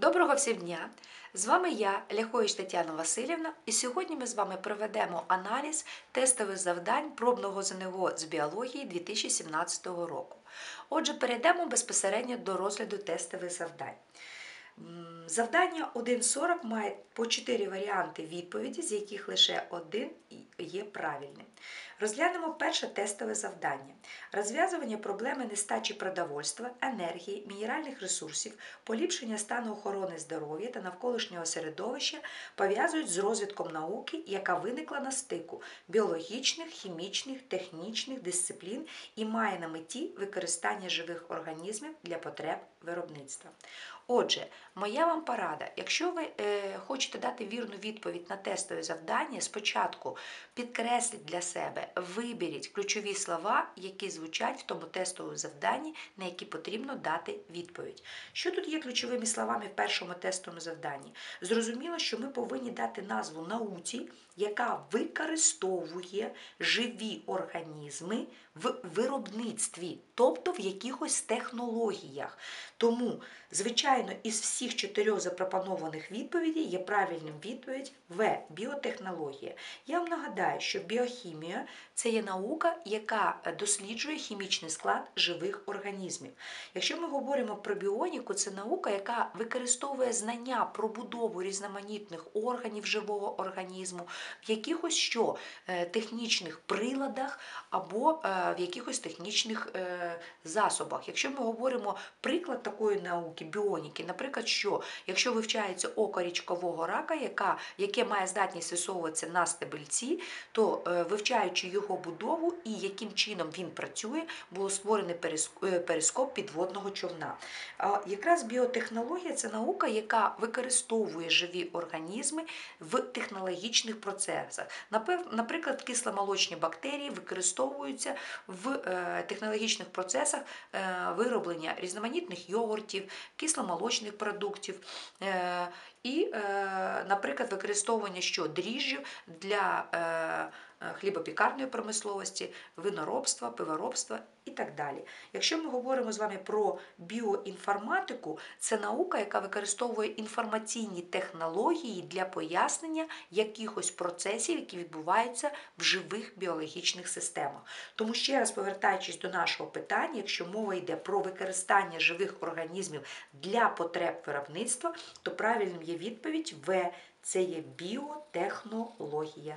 Доброго всім дня! З вами я, Ляхович Тетяна Васильівна, і сьогодні ми з вами проведемо аналіз тестових завдань пробного ЗНО з біології 2017 року. Отже, перейдемо безпосередньо до розгляду тестових завдань. Завдання 1.40 має по 4 варіанти відповіді, з яких лише один є правильним. Розглянемо перше тестове завдання: розв'язування проблеми нестачі продовольства, енергії, мінеральних ресурсів, поліпшення стану охорони здоров'я та навколишнього середовища пов'язують з розвитком науки, яка виникла на стику біологічних, хімічних, технічних дисциплін і має на меті використання живих організмів для потреб виробництва. Отже, моя вам порада, якщо ви е, хочете дати вірну відповідь на тестове завдання, спочатку підкресліть для себе, виберіть ключові слова, які звучать в тому тестовому завданні, на які потрібно дати відповідь. Що тут є ключовими словами в першому тестовому завданні? Зрозуміло, що ми повинні дати назву науці, яка використовує живі організми в виробництві, тобто в якихось технологіях. Тому, звичайно, із всіх чотирьох запропонованих відповідей є правильним відповідь В біотехнологія. Я вам нагадаю, що біохімія це є наука, яка досліджує хімічний склад живих організмів. Якщо ми говоримо про біоніку, це наука, яка використовує знання про будову різноманітних органів живого організму в якихось що е, технічних приладах або е, в якихось технічних е, засобах. Якщо ми говоримо приклад такої науки, біоніки, наприклад, що якщо вивчається око річкового рака, яка, яке має здатність висовуватися на стебельці, то вивчаючи його будову і яким чином він працює, було створений перископ підводного човна. Якраз біотехнологія це наука, яка використовує живі організми в технологічних процесах. Наприклад, кисломолочні бактерії використовуються в технологічних процесах вироблення різноманітних йогуртів, кисломолочних продуктів. І, наприклад, використовування що дріжджів для хлібопікарної промисловості, виноробства, пиворобства і так далі. Якщо ми говоримо з вами про біоінформатику, це наука, яка використовує інформаційні технології для пояснення якихось процесів, які відбуваються в живих біологічних системах. Тому ще раз повертаючись до нашого питання, якщо мова йде про використання живих організмів для потреб виробництва, то правильним є відповідь В це є біотехнологія.